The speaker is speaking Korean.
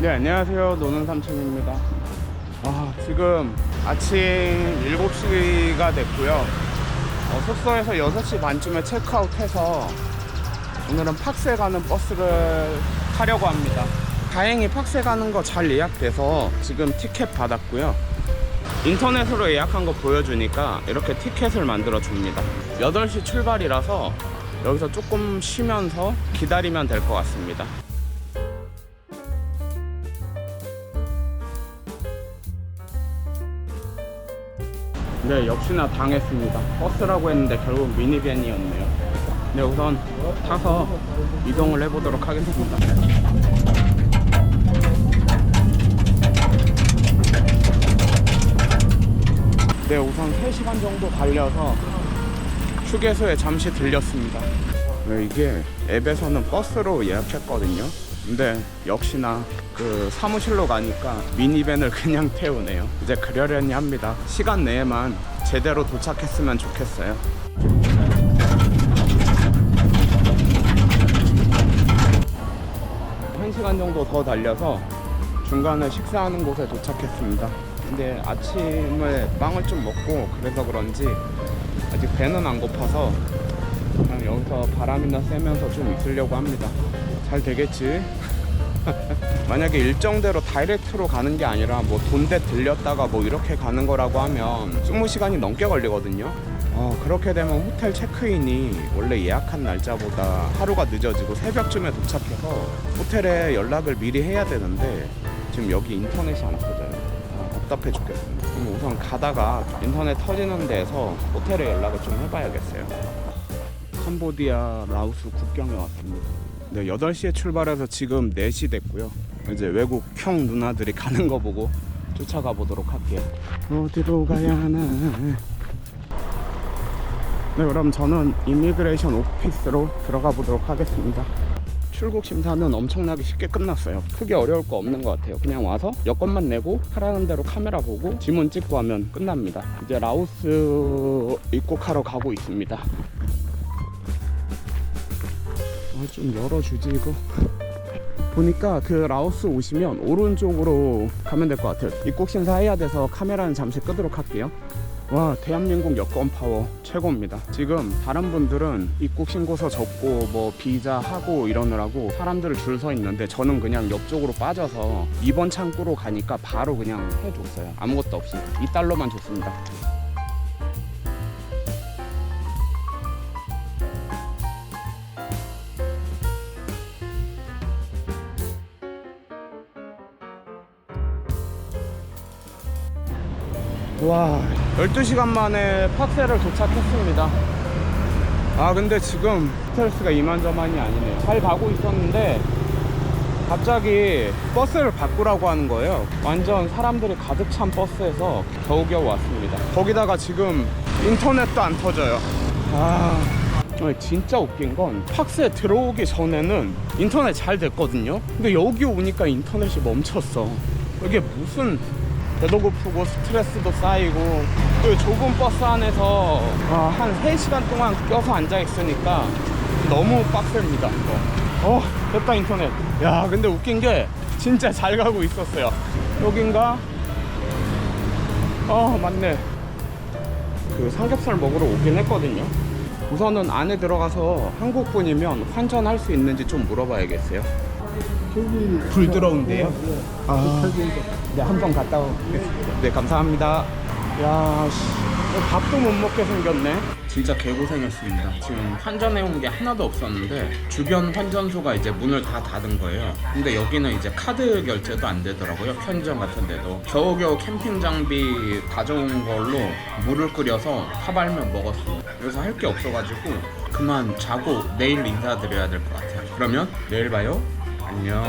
네, 안녕하세요. 노는 삼촌입니다. 아, 지금 아침 7시가 됐고요. 어, 숙소에서 6시 반쯤에 체크아웃해서 오늘은 팍스에 가는 버스를 타려고 합니다. 다행히 팍스에 가는 거 잘 예약돼서 지금 티켓 받았고요. 인터넷으로 예약한 거 보여주니까 이렇게 티켓을 만들어 줍니다. 8시 출발이라서 여기서 조금 쉬면서 기다리면 될 것 같습니다. 네, 역시나 당했습니다. 버스라고 했는데 결국 미니밴이었네요. 네, 우선 타서 이동을 해보도록 하겠습니다. 네, 우선 3시간 정도 달려서 휴게소에 잠시 들렸습니다. 네, 이게 앱에서는 버스로 예약했거든요. 근데 역시나 그 사무실로 가니까 미니밴을 그냥 태우네요. 이제 그러려니 합니다. 시간 내에만 제대로 도착했으면 좋겠어요. 한 시간 정도 더 달려서 중간에 식사하는 곳에 도착했습니다. 근데 아침에 빵을 좀 먹고 그래서 그런지 아직 배는 안 고파서 그냥 여기서 바람이나 쐬면서 좀 있으려고 합니다. 잘 되겠지? 만약에 일정대로 다이렉트로 가는 게 아니라 뭐 돈대 들렸다가 뭐 이렇게 가는 거라고 하면 20시간이 넘게 걸리거든요. 어, 그렇게 되면 호텔 체크인이 원래 예약한 날짜보다 하루가 늦어지고 새벽쯤에 도착해서 호텔에 연락을 미리 해야 되는데 지금 여기 인터넷이 안 터져요. 아, 답답해 죽겠습니다. 그럼 우선 가다가 인터넷 터지는 데서 호텔에 연락을 좀 해봐야겠어요. 캄보디아 라오스 국경에 왔습니다. 네, 8시에 출발해서 지금 4시 됐고요. 이제 외국 형 누나들이 가는 거 보고 쫓아가 보도록 할게요. 어디로 가야 하나? 네, 그럼 저는 이미그레이션 오피스로 들어가 보도록 하겠습니다. 출국 심사는 엄청나게 쉽게 끝났어요. 크게 어려울 거 없는 것 같아요. 그냥 와서 여권만 내고 하라는 대로 카메라 보고 지문 찍고 하면 끝납니다. 이제 라오스 입국하러 가고 있습니다. 아, 좀 열어주지 이거. 보니까 그 라오스 오시면 오른쪽으로 가면 될 것 같아요. 입국 심사 해야 돼서 카메라는 잠시 끄도록 할게요. 와 대한민국 여권 파워 최고입니다 지금 다른 분들은 입국 신고서 접고 뭐 비자 하고 이러느라고 사람들을 줄 서 있는데 저는 그냥 옆쪽으로 빠져서 이번 창구로 가니까 바로 그냥 해줬어요 아무것도 없이 이 달러만 줬습니다 와. 12시간 만에 팍세를 도착했습니다. 아 근데 지금 스트레스가 이만저만이 아니네요. 잘 가고 있었는데 갑자기 버스를 바꾸라고 하는 거예요. 완전 사람들이 가득 찬 버스에서 겨우겨우 왔습니다. 거기다가 지금 인터넷도 안 터져요. 아 진짜 웃긴 건 팍스에 들어오기 전에는 인터넷 잘 됐거든요. 근데 여기 오니까 인터넷이 멈췄어. 이게 무슨 배도 고프고 스트레스도 쌓이고 그 좁은 버스 안에서 아, 한 3시간 동안 껴서 앉아 있으니까 너무 빡셉니다 이거. 어 됐다 인터넷. 야 근데 웃긴 게 진짜 잘 가고 있었어요. 여긴가? 어 맞네. 그 삼겹살 먹으러 오긴 했거든요. 우선은 안에 들어가서 한국 분이면 환전할 수 있는지 좀 물어봐야겠어요 불 들어온대요? 아, 네, 한 번 갔다 오겠습니다. 네, 감사합니다. 야, 씨, 밥도 못 먹게 생겼네. 진짜 개고생했습니다. 지금 환전해온 게 하나도 없었는데 주변 환전소가 이제 문을 다 닫은 거예요. 근데 여기는 이제 카드 결제도 안 되더라고요. 편의점 같은 데도. 겨우겨우 캠핑 장비 가져온 걸로 물을 끓여서 타발면 먹었습니다. 그래서 할 게 없어가지고 그만 자고 내일 인사드려야 될 것 같아요. 그러면 내일 봐요. 안녕.